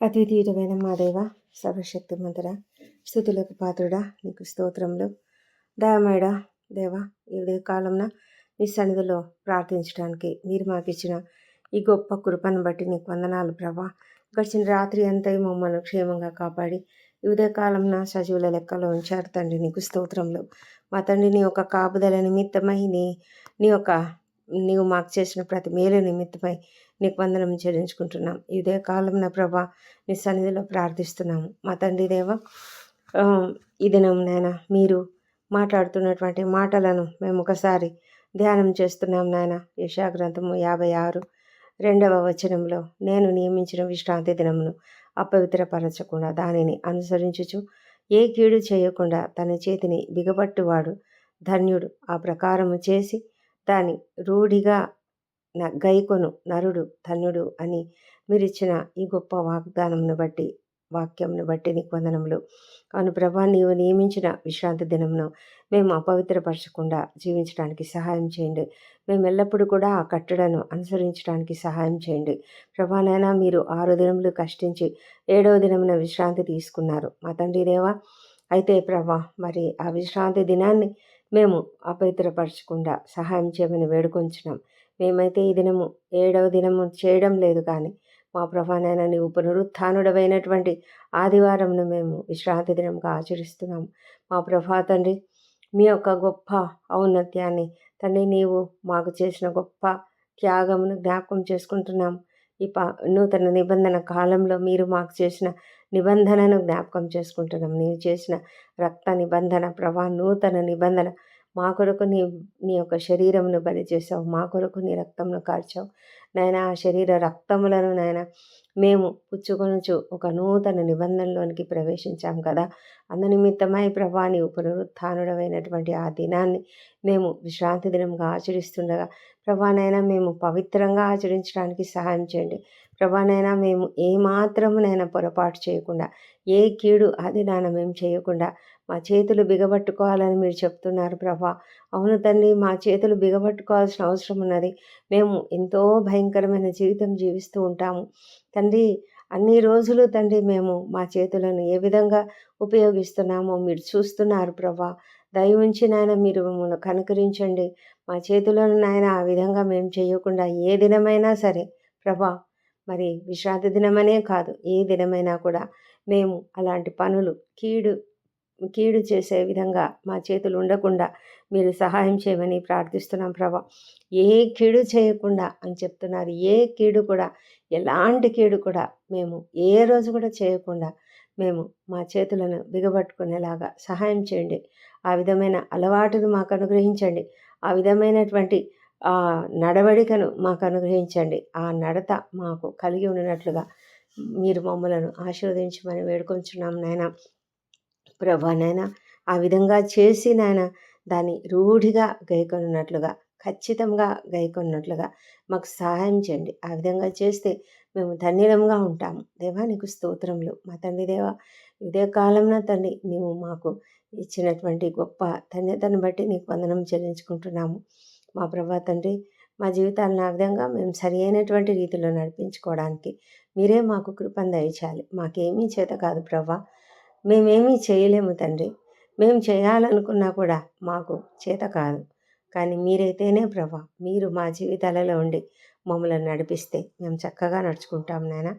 అద్వితీయుడమైన మా దేవ సర్వశక్తిమంతుడ స్థుతులకు పాత్రుడా నీకు స్తోత్రములు. దయమేడ దేవ ఈ ఉదయ కాలంన నీ సన్నిధిలో ప్రార్థించడానికి మీరు మాకు ఇచ్చిన ఈ గొప్ప కృపను బట్టి నీకు వందనాలు ప్రభా. గడిచిన రాత్రి అంతా మమ్మల్ని క్షేమంగా కాపాడి ఈ ఉదయ కాలంన సజీవుల లెక్కలో ఉంచారు తండ్రి నీకు స్తోత్రములు. మా తండ్రి నీ యొక్క కాపుదల నిమిత్తమై నీ నీ యొక్క నీవు మాకు చేసిన ప్రతి మేలు నిమిత్తమై నీకు వందనం చెల్లించుకుంటున్నాం. ఇదే కాలం నా ప్రభా నీ సన్నిధిలో ప్రార్థిస్తున్నాము. మా తండ్రి దేవ ఈ దినం నాయన మీరు మాట్లాడుతున్నటువంటి మాటలను మేము ఒకసారి ధ్యానం చేస్తున్నాం నాయన. యశాగ్రంథము యాభై ఆరు రెండవ వచనంలో నేను నియమించిన విశ్రాంతి దినమును అపవిత్రపరచకుండా దానిని అనుసరించుచు ఏ కీడు చేయకుండా తన చేతిని బిగబట్టువాడు ధన్యుడు. ఆ ప్రకారము చేసి దాని రూఢిగా గైకొను నరుడు ధన్యుడు అని మీరిచ్చిన ఈ గొప్ప వాగ్దానంను బట్టి వాక్యంను బట్టి నీకు వందనములు. అవును ప్రభా నీవు నియమించిన విశ్రాంతి దినమును మేము అపవిత్రపరచకుండా జీవించడానికి సహాయం చేయండి. మేము ఎల్లప్పుడూ కూడా ఆ కట్టడను అనుసరించడానికి సహాయం చేయండి. ప్రభానైనా మీరు ఆరు దినములు కష్టించి ఏడవ దినమున విశ్రాంతి తీసుకున్నారు. మా తండ్రి దేవా అయితే ప్రభా మరి ఆ విశ్రాంతి దినాన్ని మేము అపవిత్రపరచకుండా సహాయం చేయమని వేడుకొంచున్నాం. మేమైతే ఈ దినము ఏడవ దినము చేయడం లేదు కానీ మా ప్రభానైనా నీవు ఆదివారంను మేము విశ్రాంతి దినంగా ఆచరిస్తున్నాం మా ప్రభా తండ్రి మీ యొక్క గొప్ప ఔన్నత్యాన్ని తండ్రి నీవు మాకు చేసిన గొప్ప త్యాగమును జ్ఞాపకం చేసుకుంటున్నాం ఈ పా నూతన నిబంధన కాలంలో మీరు మాకు చేసిన నిబంధనను జ్ఞాపకం చేసుకుంటున్నాం. నీవు చేసిన రక్త నిబంధన ప్రభా నూతన నిబంధన. మా కొరకు నీ నీ యొక్క శరీరమును బలి చేసావు మా కొరకు నీ రక్తమును కార్చావు. నాయన ఆ శరీర రక్తములను నాయన మేము పుచ్చుకొనుచు ఒక నూతన నిబంధనలోనికి ప్రవేశించాం కదా. అందునిమిత్తమై ప్రభా నీవు ఆ దినాన్ని మేము విశ్రాంతి దినంగా ఆచరిస్తుండగా ప్రభానైనా మేము పవిత్రంగా ఆచరించడానికి సహాయం చేయండి. ప్రభానైనా మేము ఏమాత్రమునైనా పొరపాటు చేయకుండా ఏ కీడు అది నాన్న మేము చేయకుండా మా చేతులు బిగబట్టుకోవాలని మీరు చెప్తున్నారు ప్రభా. అవును తండ్రి మా చేతులు బిగబట్టుకోవాల్సిన అవసరం ఉన్నది. మేము ఎంతో భయంకరమైన జీవితం జీవిస్తూ ఉంటాము. తండ్రి అన్ని రోజులు తండ్రి మేము మా చేతులను ఏ విధంగా ఉపయోగిస్తున్నామో మీరు చూస్తున్నారు ప్రభా. దయ ఉంచి నాయన మీరు మమ్మల్ని కనుకరించండి. మా చేతులను నాయన ఆ విధంగా మేము చేయకుండా ఏ దినమైనా సరే ప్రభా. మరి విశ్రాంతి దినమనే కాదు ఏ దినమైనా కూడా మేము అలాంటి పనులు కీడు కీడు చేసే విధంగా మా చేతులు ఉండకుండా మీరు సహాయం చేయమని ప్రార్థిస్తున్నాం ప్రభా. ఏ కీడు చేయకుండా అని చెప్తున్నారు. ఏ కీడు కూడా ఎలాంటి కీడు కూడా మేము ఏ రోజు కూడా చేయకుండా మేము మా చేతులను బిగబట్టుకునేలాగా సహాయం చేయండి. ఆ విధమైన అలవాటును మాకు అనుగ్రహించండి. ఆ విధమైనటువంటి ఆ నడవడికను మాకు అనుగ్రహించండి. ఆ నడత మాకు కలిగి ఉన్నట్లుగా మీరు మమ్మలను ఆశీర్వదించమని వేడుకొంచున్నాం నాయన. ప్రభా నైనా ఆ విధంగా చేసి నాయన దాన్ని రూఢిగా గైకొన్నట్లుగా ఖచ్చితంగా గైకొన్నట్లుగా మాకు సహాయం చేయండి. ఆ విధంగా చేస్తే మేము ధన్యులంగా ఉంటాము. దేవా నీకు స్తోత్రములు. మా తండ్రి దేవా ఇదే కాలంలో తండ్రి నీవు మాకు ఇచ్చినటువంటి గొప్ప ధన్యతను బట్టి నీకు వందనం చెల్లించుకుంటున్నాము. మా ప్రభా తండ్రి మా జీవితాలను ఆ విధంగా మేము సరి అయినటువంటి రీతిలో నడిపించుకోవడానికి మీరే మాకు కృపను దయచాలి మాకేమీ చేత కాదు ప్రభా. మేమేమీ చేయలేము తండ్రి. మేము చేయాలనుకున్నా కూడా మాకు చేత కాదు. కానీ మీరైతేనే ప్రభా మీరు మా జీవితాలలో ఉండి మమ్మల్ని నడిపిస్తే మేము చక్కగా నడుచుకుంటాం నాయన.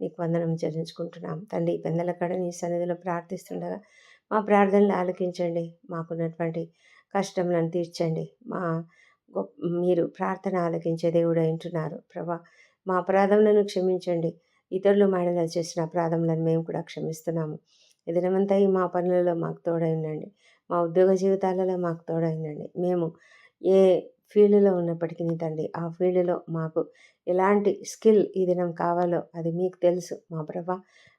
నీకు వందనం చెల్లించుకుంటున్నాం. తండ్రి పెందల కడ నీ సన్నిధిలో ప్రార్థిస్తుండగా మా ప్రార్థనలు ఆలకించండి. మాకున్నటువంటి కష్టములను తీర్చండి. మా మీరు ప్రార్థన ఆలకించే దేవుడు అంటున్నారు ప్రభా మా అపరాధములను క్షమించండి. ఇతరులు మాడలా చేసిన అపరాధములను మేము కూడా క్షమిస్తున్నాము. ఈ మా పనులలో మాకు తోడైండండి. మా ఉద్యోగ జీవితాలలో మాకు తోడైండండి. మేము ఏ ఫీల్డ్లో ఉన్నప్పటికీ తండ్రి ఆ ఫీల్డ్లో మాకు ఎలాంటి స్కిల్ ఈ దినం కావాలో అది మీకు తెలుసు మా ప్రభా.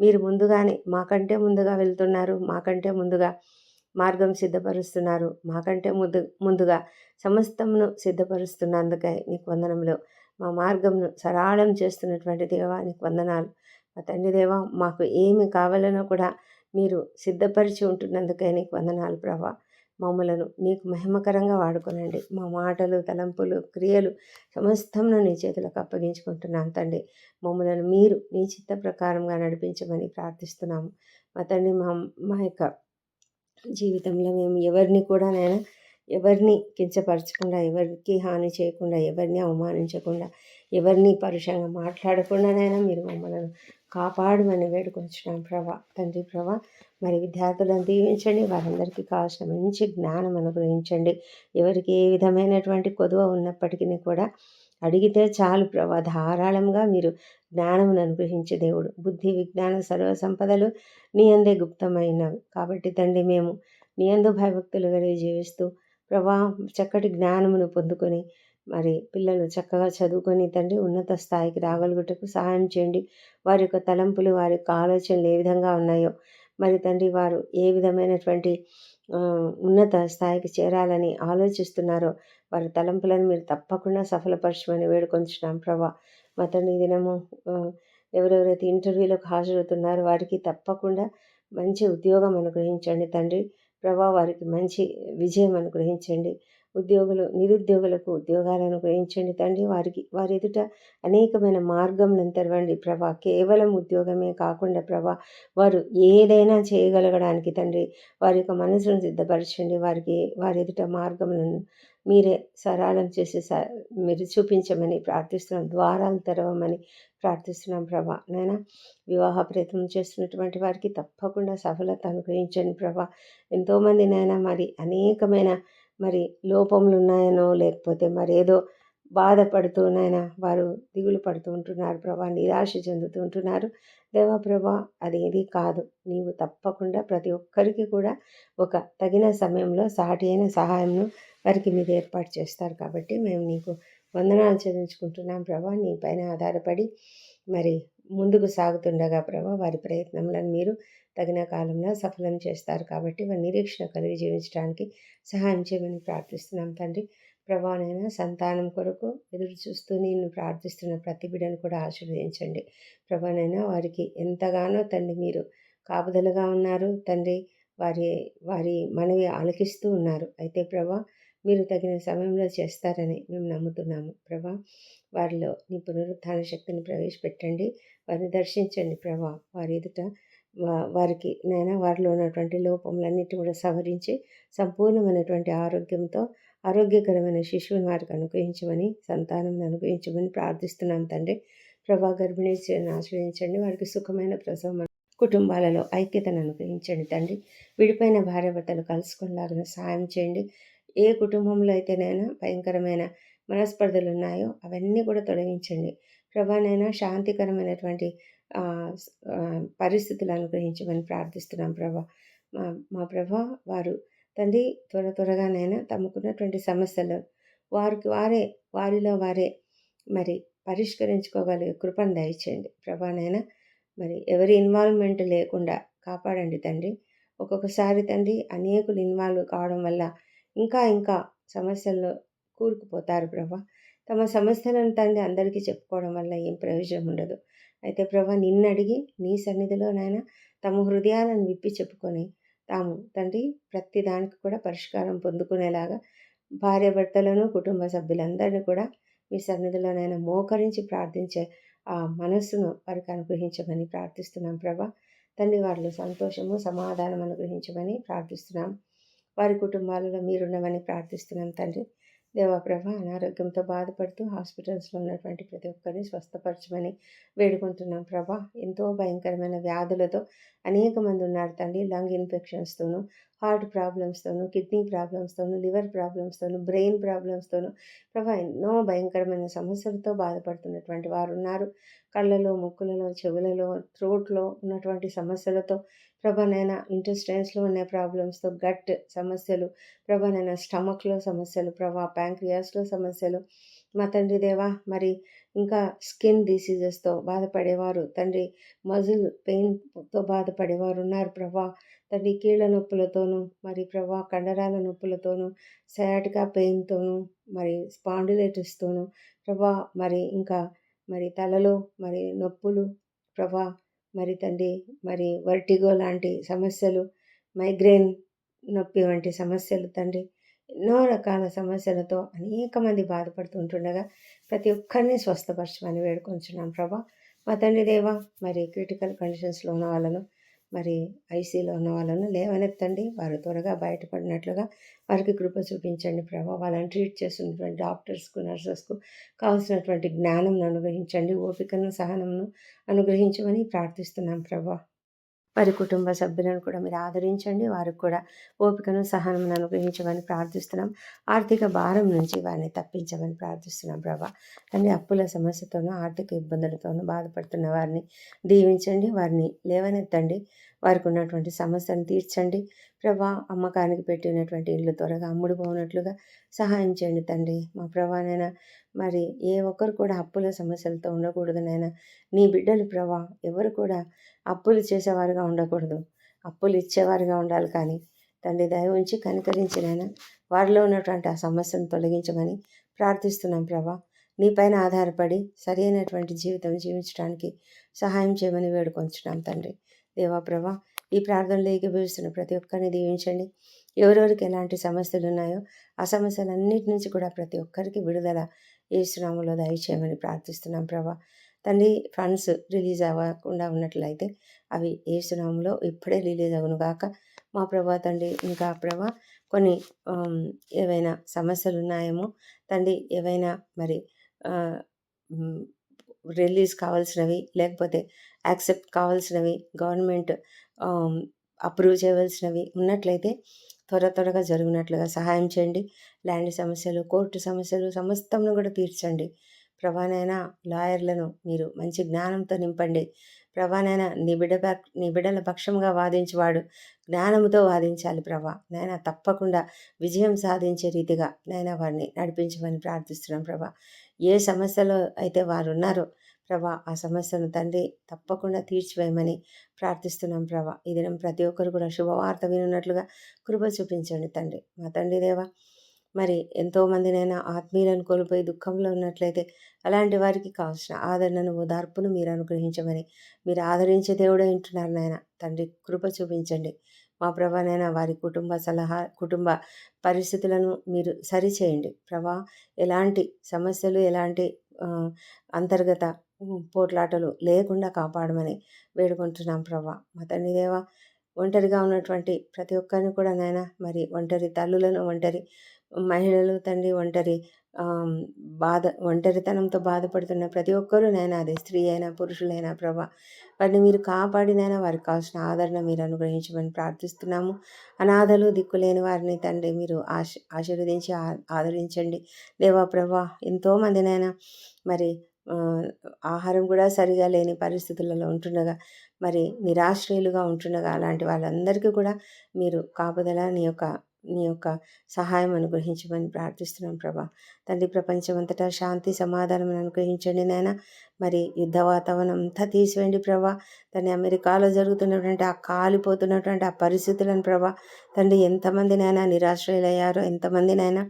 మీరు ముందుగానే మాకంటే ముందుగా వెళ్తున్నారు మాకంటే ముందుగా మార్గం సిద్ధపరుస్తున్నారు మాకంటే ముందు ముందుగా సమస్తమును సిద్ధపరుస్తున్నందుకై నీకు వందనంలో మా మార్గంను సరళం చేస్తున్నటువంటి దేవా నీకు వందనాలు. మా తండ్రి దేవా మాకు ఏమి కావాలనో కూడా మీరు సిద్ధపరిచి ఉంటున్నందుకే నీకు వందనాలు ప్రభా. మమ్మలను నీకు మహిమకరంగా వాడుకునండి. మా మాటలు తలంపులు క్రియలు సమస్తంను నీ చేతులకు అప్పగించుకుంటున్నాను తండ్రి. మమ్మలను మీరు నీ చిత్త ప్రకారంగా నడిపించమని ప్రార్థిస్తున్నాము. మా తండ్రి మా మా యొక్క జీవితంలో మేము ఎవరిని కూడా నేను ఎవరిని కించపరచకుండా ఎవరికి హాని చేయకుండా ఎవరిని అవమానించకుండా ఎవరిని పరుషంగా మాట్లాడకుండానైనా మీరు మమ్మల్ని కాపాడమని వేడుకొచ్చున్నాం ప్రభా. తండ్రి ప్రభా మరి విద్యార్థులను దీవించండి వారందరికీ కావాల్సిన మంచి జ్ఞానం అనుగ్రహించండి. ఎవరికి ఏ విధమైనటువంటి కొదువ ఉన్నప్పటికీ కూడా అడిగితే చాలు ప్రభా. ధారాళంగా మీరు జ్ఞానమును అనుగ్రహించే దేవుడు. బుద్ధి విజ్ఞాన సర్వ సంపదలు నీ అందే గుప్తమైనవి. కాబట్టి తండ్రి మేము నీ అందు భయభక్తులు కలిగి జీవిస్తూ ప్రభా చక్కటి జ్ఞానమును పొందుకొని మరి పిల్లలు చక్కగా చదువుకొని తండ్రి ఉన్నత స్థాయికి రాగలుగుటకు సహాయం చేయండి. వారి యొక్క తలంపులు వారి యొక్క ఆలోచనలు ఏ విధంగా ఉన్నాయో మరి తండ్రి వారు ఏ విధమైనటువంటి ఉన్నత స్థాయికి చేరాలని ఆలోచిస్తున్నారో వారి తలంపులను మీరు తప్పకుండా సఫలపరచమని వేడుకొంచున్నాం ప్రభా. మా తండ్రి దినము ఎవరెవరైతే ఇంటర్వ్యూలకు హాజరవుతున్నారో వారికి తప్పకుండా మంచి ఉద్యోగం అనుగ్రహించండి తండ్రి. ప్రభా వారికి మంచి విజయం అనుగ్రహించండి. ఉద్యోగులు నిరుద్యోగులకు ఉద్యోగాలను గ్రహించండి తండ్రి. వారికి వారి ఎదుట అనేకమైన మార్గంలను తెరవండి. ప్రభా కేవలం ఉద్యోగమే కాకుండా ప్రభా వారు ఏదైనా చేయగలగడానికి తండ్రి వారి యొక్క మనసును సిద్ధపరచండి. వారికి వారి ఎదుట మార్గములను మీరే సరళం చేసి స మీరు చూపించమని ప్రార్థిస్తున్నాం. ద్వారాలు తెరవమని ప్రార్థిస్తున్నాం ప్రభా. నాయన వివాహ ప్రయత్నం చేస్తున్నటువంటి వారికి తప్పకుండా సఫలత అనుగ్రహించండి ప్రభా. ఎంతోమంది నాయన మరి అనేకమైన మరి లోపములు ఉన్నాయనో లేకపోతే మరి ఏదో బాధపడుతూ నాయన వారు దిగులు పడుతూ ఉంటున్నారు. ప్రభా నిరాశ చెందుతూ ఉంటున్నారు. దేవా ప్రభా అది ఏది కాదు. నీవు తప్పకుండా ప్రతి ఒక్కరికి కూడా ఒక తగిన సమయంలో సాటి అయిన సహాయంను వారికి మీరు ఏర్పాటు చేస్తారు కాబట్టి మేము నీకు వందనాలు చెల్లించుకుంటున్నాం. ప్రభా నీ పైన ఆధారపడి మరి ముందుకు సాగుతుండగా ప్రభా వారి ప్రయత్నములను మీరు తగిన కాలంలో సఫలం చేస్తారు కాబట్టి వారి నిరీక్షణ కలిగి జీవించడానికి సహాయం చేయమని ప్రార్థిస్తున్నాం తండ్రి. ప్రభానైనా సంతానం కొరకు ఎదురు చూస్తూ నేను ప్రార్థిస్తున్న ప్రతి బిడ్డను కూడా ఆశీర్వదించండి. ప్రభానైనా వారికి ఎంతగానో తండ్రి మీరు కాపుదలుగా ఉన్నారు తండ్రి. వారి వారి మనవి ఆలకిస్తూ ఉన్నారు. అయితే ప్రభా మీరు తగిన సమయంలో చేస్తారని మేము నమ్ముతున్నాము. ప్రభా వారిలో నీ పునరుత్థాన శక్తిని ప్రవేశపెట్టండి. వారిని దర్శించండి ప్రభా. వారి ఎదుట వారికి నైనా వారిలో ఉన్నటువంటి లోపములన్నిటి కూడా సవరించి సంపూర్ణమైనటువంటి ఆరోగ్యంతో ఆరోగ్యకరమైన శిశువుని వారికి అనుగ్రహించమని సంతానం అనుగ్రహించమని ప్రార్థిస్తున్నాం తండ్రి. ప్రభా గర్భిణీ ఆశ్రయించండి. వారికి సుఖమైన ప్రసవం కుటుంబాలలో ఐక్యతను అనుగ్రహించండి తండ్రి. విడిపోయిన భార్యాభర్తలు కలుసుకునేలాగిన సాయం చేయండి. ఏ కుటుంబంలో అయితేనైనా భయంకరమైన మనస్పర్ధలు ఉన్నాయో అవన్నీ కూడా తొలగించండి. ప్రభానైనా శాంతికరమైనటువంటి పరిస్థితులు అనుగ్రహించమని ప్రార్థిస్తున్నాం ప్రభా. మా మా ప్రభా వారు తండ్రి త్వర త్వరగానైనా తమకున్నటువంటి సమస్యలు వారికి వారే వారిలో వారే మరి పరిష్కరించుకోగలిగే కృపను దయచేయండి. ప్రభానైనా మరి ఎవరి ఇన్వాల్వ్మెంట్ లేకుండా కాపాడండి తండ్రి. ఒక్కొక్కసారి తండ్రి అనేకులు ఇన్వాల్వ్ కావడం వల్ల ఇంకా ఇంకా సమస్యల్లో కూరుకుపోతారు ప్రభా. తమ సమస్యలను తండ్రి అందరికీ చెప్పుకోవడం వల్ల ఏం ప్రయోజనం ఉండదు. అయితే ప్రభా నిన్ను అడిగి నీ సన్నిధిలో నాయన తమ హృదయాలను విప్పి చెప్పుకొని తాము తండ్రి ప్రతి దానికి కూడా పరిష్కారం పొందుకునేలాగా భార్య భర్తలను కుటుంబ సభ్యులందరినీ కూడా మీ సన్నిధిలోనైనా మోకరించి ప్రార్థించే ఆ మనస్సును వారికి అనుగ్రహించమని ప్రార్థిస్తున్నాం ప్రభా. తండ్రి వారిలో సంతోషము సమాధానం అనుగ్రహించమని ప్రార్థిస్తున్నాం. వారి కుటుంబాలలో మీరున్నవని ప్రార్థిస్తున్నాం తండ్రి. దేవాప్రభ అనారోగ్యంతో బాధపడుతూ హాస్పిటల్స్లో ఉన్నటువంటి ప్రతి ఒక్కరిని స్వస్థపరచమని వేడుకుంటున్నాం ప్రభా. ఎంతో భయంకరమైన వ్యాధులతో అనేక మంది ఉన్నారు తండ్రి. లంగ్ ఇన్ఫెక్షన్స్తోనూ హార్ట్ ప్రాబ్లమ్స్తోనూ కిడ్నీ ప్రాబ్లమ్స్తోనూ లివర్ ప్రాబ్లమ్స్తోనూ బ్రెయిన్ ప్రాబ్లమ్స్తోనూ ప్రభా ఎన్నో భయంకరమైన సమస్యలతో బాధపడుతున్నటువంటి వారు ఉన్నారు. కళ్ళలో ముక్కులలో చెవులలో త్రోట్లో ఉన్నటువంటి సమస్యలతో ప్రభానైనా ఇంటెస్టైన్స్లో ఉన్న ప్రాబ్లమ్స్తో గట్ సమస్యలు ప్రభానైనా స్టమక్లో సమస్యలు ప్రభా ప్యాంక్రియాస్లో సమస్యలు. మా తండ్రి దేవా మరి ఇంకా స్కిన్ డిసీజెస్తో బాధపడేవారు తండ్రి మజిల్ పెయిన్తో బాధపడేవారు ఉన్నారు ప్రభా. తండ్రి కీళ్ళ నొప్పులతోనూ మరి ప్రభా కండరాల నొప్పులతోనూ సయాటికా పెయిన్తోనూ మరి స్పాండిలైటిస్తోనూ ప్రభా మరి ఇంకా మరి తలలో మరి నొప్పులు ప్రభా మరి తండ్రి మరి వర్టిగో లాంటి సమస్యలు మైగ్రేన్ నొప్పి వంటి సమస్యలు తండ్రి ఎన్నో రకాల సమస్యలతో అనేక మంది బాధపడుతుంటుండగా ప్రతి ఒక్కరిని స్వస్థపరచమని వేడుకొంచున్నాం ప్రభా. మా తండ్రి దేవ మరి క్రిటికల్ కండిషన్స్లో ఉన్న వాళ్ళను మరి ఐసీలో ఉన్న వాళ్ళను లేవనెత్తండి. వారు త్వరగా బయటపడినట్లుగా వారికి కృప చూపించండి ప్రభా. వాళ్ళని ట్రీట్ చేస్తున్నటువంటి డాక్టర్స్కు నర్సెస్కు కావాల్సినటువంటి జ్ఞానం అనుగ్రహించండి. ఓపికను సహనంను అనుగ్రహించమని ప్రార్థిస్తున్నాం ప్రభా. వారి కుటుంబ సభ్యులను కూడా మీరు ఆదరించండి. వారికి కూడా ఓపికను సహనం అనుగ్రహించమని ప్రార్థిస్తున్నాం. ఆర్థిక భారం నుంచి వారిని తప్పించమని ప్రార్థిస్తున్నాం ప్రభా. తండ్రి అప్పుల సమస్యతోనూ ఆర్థిక ఇబ్బందులతోనూ బాధపడుతున్న వారిని దీవించండి. వారిని లేవనెత్తండి. వారికి ఉన్నటువంటి సమస్యను తీర్చండి. ప్రభా అమ్మకానికి పెట్టినటువంటి ఇల్లు త్వరగా అమ్ముడు పోనట్లుగా సహాయం చేయండి తండ్రి. మా ప్రభానైనా మరి ఏ ఒక్కరు కూడా అప్పుల సమస్యలతో ఉండకూడదు నీ బిడ్డలు ప్రభా ఎవరు కూడా అప్పులు చేసేవారుగా ఉండకూడదు. అప్పులు ఇచ్చేవారుగా ఉండాలి కానీ తండ్రి దయ ఉంచి కనికరించినైనా వారిలో ఉన్నటువంటి ఆ సమస్యను తొలగించమని ప్రార్థిస్తున్నాం ప్రభా. నీపైన ఆధారపడి సరైనటువంటి జీవితం జీవించడానికి సహాయం చేయమని వేడుకొంచున్నాం తండ్రి. దేవా ప్రభా ఈ ప్రార్థనలో ఏకీభవిస్తున్న ప్రతి ఒక్కరిని దీవించండి. ఎవరెవరికి ఎలాంటి సమస్యలు ఉన్నాయో ఆ సమస్యలన్నిటి నుంచి కూడా ప్రతి ఒక్కరికి విడుదల ఏసునామంలో దయచేయమని ప్రార్థిస్తున్నాం ప్రభా. తండ్రి ఫండ్స్ రిలీజ్ అవ్వకుండా ఉన్నట్లయితే అవి ఏసునామంలో ఇప్పుడే రిలీజ్ అవ్వను కాక మా ప్రభా తండ్రి ఇంకా ప్రభా కొన్ని ఏవైనా సమస్యలు ఉన్నాయేమో తండ్రి ఏవైనా మరి రిలీజ్ కావాల్సినవి లేకపోతే యాక్సెప్ట్ కావాల్సినవి గవర్నమెంట్ అప్రూవ్ చేయవలసినవి ఉన్నట్లయితే త్వర త్వరగా జరిగినట్లుగా సహాయం చేయండి. ల్యాండ్ సమస్యలు కోర్టు సమస్యలు సమస్తంను కూడా తీర్చండి. ప్రభానైనా లాయర్లను మీరు మంచి జ్ఞానంతో నింపండి. ప్రభానైనా నిబిడ నిబిడల పక్షంగా వాదించేవాడు జ్ఞానంతో వాదించాలి ప్రభా. నాయన తప్పకుండా విజయం సాధించే రీతిగా నాయన వారిని నడిపించమని ప్రార్థిస్తున్నాం ప్రభా. ఏ సమస్యలో అయితే వారు ఉన్నారో ప్రభా ఆ సమస్యను తండ్రి తప్పకుండా తీర్చివేయమని ప్రార్థిస్తున్నాం ప్రభా. ఈ దినం ప్రతి ఒక్కరు కూడా శుభవార్త వినున్నట్లుగా కృప చూపించండి తండ్రి. మా తండ్రి దేవ మరి ఎంతోమందినైనా ఆత్మీయులను కోల్పోయి దుఃఖంలో ఉన్నట్లయితే అలాంటి వారికి కావాల్సిన ఆదరణను ఓదార్పును మీరు అనుగ్రహించమని మీరు ఆదరించే దేవుడే వింటున్నారు నాయన. తండ్రి కృప చూపించండి. మా ప్రభానైనా వారి కుటుంబ సలహా కుటుంబ పరిస్థితులను మీరు సరిచేయండి. ప్రభా ఎలాంటి సమస్యలు ఎలాంటి అంతర్గత పోట్లాటలు లేకుండా కాపాడమని వేడుకుంటున్నాం ప్రభా. మా తండ్రి దేవ ఒంటరిగా ఉన్నటువంటి ప్రతి ఒక్కరిని కూడా నాయన మరి ఒంటరి తల్లులను ఒంటరి మహిళలు తండ్రి ఒంటరి బాధ ఒంటరితనంతో బాధపడుతున్న ప్రతి ఒక్కరూ నైనా అదే స్త్రీ అయినా పురుషులైనా ప్రభా వారిని మీరు కాపాడినైనా వారికి కావాల్సిన ఆదరణ మీరు అనుగ్రహించమని ప్రార్థిస్తున్నాము. అనాథలు దిక్కులేని వారిని తండ్రి మీరు ఆశ ఆశీర్వదించి ఆదరించండి. దేవా ప్రభా ఎంతోమందినైనా మరి ఆహారం కూడా సరిగా లేని పరిస్థితులలో ఉంటుండగా మరి నిరాశ్రయులుగా ఉంటుండగా అలాంటి వాళ్ళందరికీ కూడా మీరు కాపుదల నీ యొక్క నీ యొక్క సహాయం అనుగ్రహించమని ప్రార్థిస్తున్నాం ప్రభా. తండ్రి ప్రపంచమంతటా శాంతి సమాధానం అనుగ్రహించండి నాయన. మరి యుద్ధ వాతావరణం అంతా తీసివేయండి ప్రభా. తండ్రి అమెరికాలో జరుగుతున్నటువంటి ఆ కాలిపోతున్నటువంటి ఆ పరిస్థితులను ప్రభా. తండ్రి ఎంతమందినైనా నిరాశ్రయులయ్యారో ఎంతమందినైనా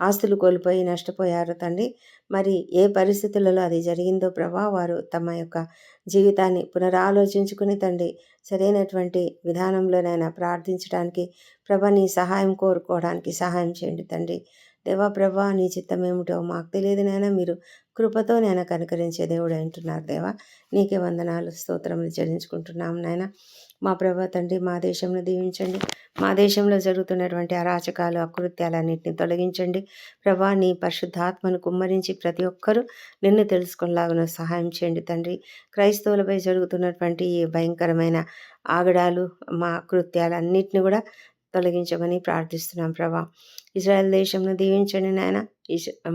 ఆస్తులు కోల్పోయి నష్టపోయారు తండ్రి. మరి ఏ పరిస్థితులలో అది జరిగిందో ప్రభా వారు తమ యొక్క జీవితాన్ని పునరాలోచించుకుని తండ్రి సరైనటువంటి విధానంలోనైనా ప్రార్థించడానికి ప్రభ నీ సహాయం కోరుకోవడానికి సహాయం చేయండి తండ్రి. దేవా ప్రభా నీ చిత్తం ఏమిటో మాకు తెలియదు నైనా మీరు కృపతో నేను కనుకరించే దేవుడు అంటున్నారు దేవా. నీకే వందనాలు స్తోత్రములు చెల్లించుకుంటున్నాం నాయన. మా ప్రభా తండ్రి మా దేశంలో దీవించండి. మా దేశంలో జరుగుతున్నటువంటి అరాచకాలు అకృత్యాలన్నింటినీ తొలగించండి. ప్రభా నీ పరిశుద్ధాత్మను కుమ్మరించి ప్రతి ఒక్కరూ నిన్ను తెలుసుకునేలాగా సహాయం చేయండి తండ్రి. క్రైస్తవులపై జరుగుతున్నటువంటి ఈ భయంకరమైన ఆగడాలు మా కృత్యాలన్నింటినీ కూడా తొలగించమని ప్రార్థిస్తున్నాం ప్రభా. ఇజ్రాయెల్ దేశంను దీవించండి నాయన.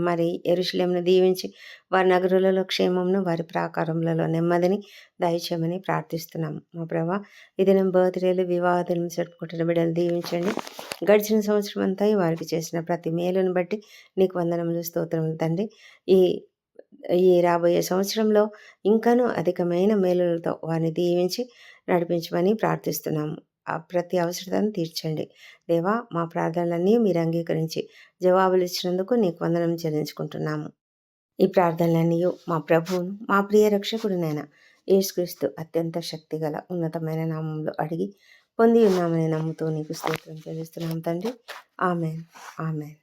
మరి ఎరుశలేంను దీవించి వారి నగరులలో క్షేమంను వారి ప్రాకారములలో నెమ్మదిని దయచేయమని ప్రార్థిస్తున్నాం. మా ప్రభా ఇది నేను బర్త్డేలు వివాహాలను జరుపుకుంటున్న బిడ్డలు దీవించండి. గడిచిన సంవత్సరం అంతా వారికి చేసిన ప్రతి మేలును బట్టి నీకు వందనములు స్తోత్రములు తండ్రి. ఈ ఈ రాబోయే సంవత్సరంలో ఇంకనూ అధికమైన మేలులతో వారిని దీవించి నడిపించమని ప్రార్థిస్తున్నాము ప్రతి అవసరతను తీర్చండి. దేవా మా ప్రార్థనలన్నీ మీరు అంగీకరించి జవాబులు ఇచ్చినందుకు నీకు వందనం చెల్లించుకుంటున్నాము. ఈ ప్రార్థనలన్నీ మా ప్రభువును మా ప్రియ రక్షకుడినైనా యేసుక్రీస్తు అత్యంత శక్తిగల ఉన్నతమైన నామంలో అడిగి పొంది ఉన్నామని నమ్ముతూ నీకు స్తోత్రం చెల్లిస్తున్నాం తండ్రి. ఆమెన్. ఆమెన్.